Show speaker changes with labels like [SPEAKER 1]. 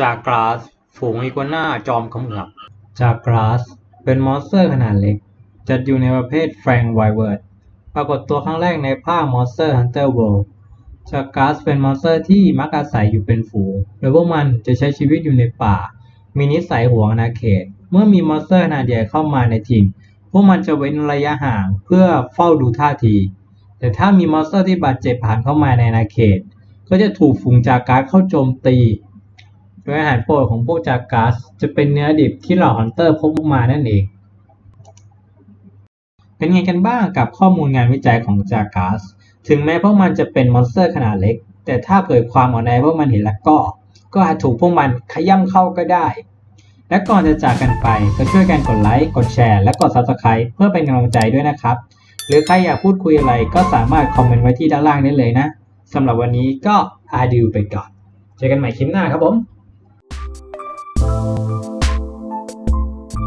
[SPEAKER 1] จากกราส ฝูงอีกัวน่าจอมขมือบจากกราส เป็นมอนสเตอร์ขนาดเล็ก จัดอยู่ในประเภทแฟรงไวเวิร์ดปรากฏตัวครั้งแรกในภาค Monster Hunter World จากกราสเป็นมอนสเตอร์ที่มักอาศัยอยู่เป็นฝูง โดยพวกมันจะใช้ชีวิตอยู่ในป่า มีนิสัยหวงอาณาเขต เมื่อมีมอนสเตอร์ขนาดใหญ่เข้ามาในทีม พวกมันจะเว้นระยะห่างเพื่อเฝ้าดูท่าที แต่ถ้ามีมอนสเตอร์ที่บาดเจ็บผ่านเข้ามาในอาณาเขต ก็จะถูกฝูงจากการดเข้าโจมตี โดยอาหารโปรดของพวกจากาสจะเป็นเนื้อดิบที่เหล่าฮันเตอร์พกมานั่นเอง เป็นไงกันบ้างกับข้อมูลงานวิจัยของจากาสถึงแม้พวกมันจะเป็นมอนสเตอร์ขนาดเล็ก แต่ถ้าเผยความออกในพวกมันเห็นแล้วก็ ก็อาจถูกพวกมันขย่ำเข้าก็ได้ และก่อนจะจากกันไปก็ช่วยกันกดไลค์ กดแชร์ และกด Subscribe เพื่อเป็นกำลังใจด้วยนะครับ หรือใครอยากพูดคุยอะไรก็สามารถคอมเมนต์ไว้ที่ด้านล่างได้เลยนะสำหรับวันนี้ก็อาดิวไปก่อน เจอกันใหม่คลิปหน้าครับผม